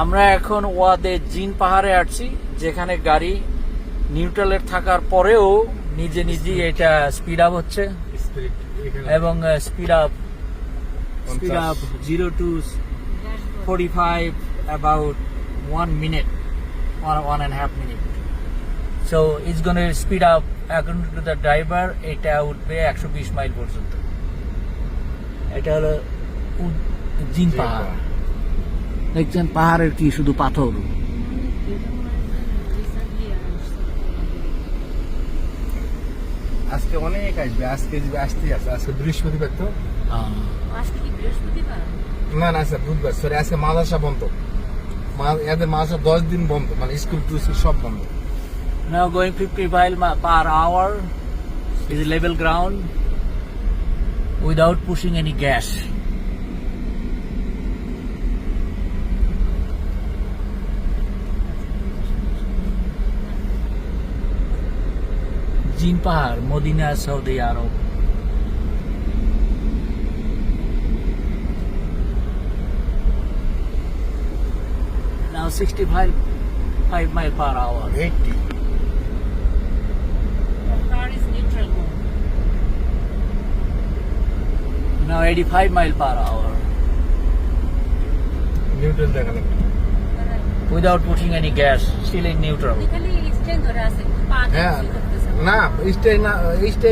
আমরা এখন ওয়াদে জিন পাহাড়ে আসছি যেখানে গাড়ি নিউট্রালের থাকার পরেও নিজে নিজেই এটা স্পিড আপ হচ্ছে। এবং speed up speed up zero to forty five about one minute one one and half minute so it's gone speed up according to the driver এটা উঠবে একশো বিশ মাইল পর্যন্ত। এটা হলো জিন পাহাড়। দেখছেন পাহাড়ের কি শুধু পাথর? আজকে অনেক আসবে আজকে যে আসতে আছে আজকে বৃহস্পতিবার তো। না না স্যার বুধবার সরি আজকে মাদ্রাসা বন্ধ। এদের মাদ্রাসা দশ দিন বন্ধ মানে স্কুল টু স্কুল সব বন্ধ। Now going 50 mile per hour is level ground without pushing any gas. জিন পাহাড় মদিনা সৌদি আরব now 65 5 mile per hour eighty car is neutral now 85 mile per hour neutral দেখা লাগবে without putting any gas still in neutral খালি না stay না stay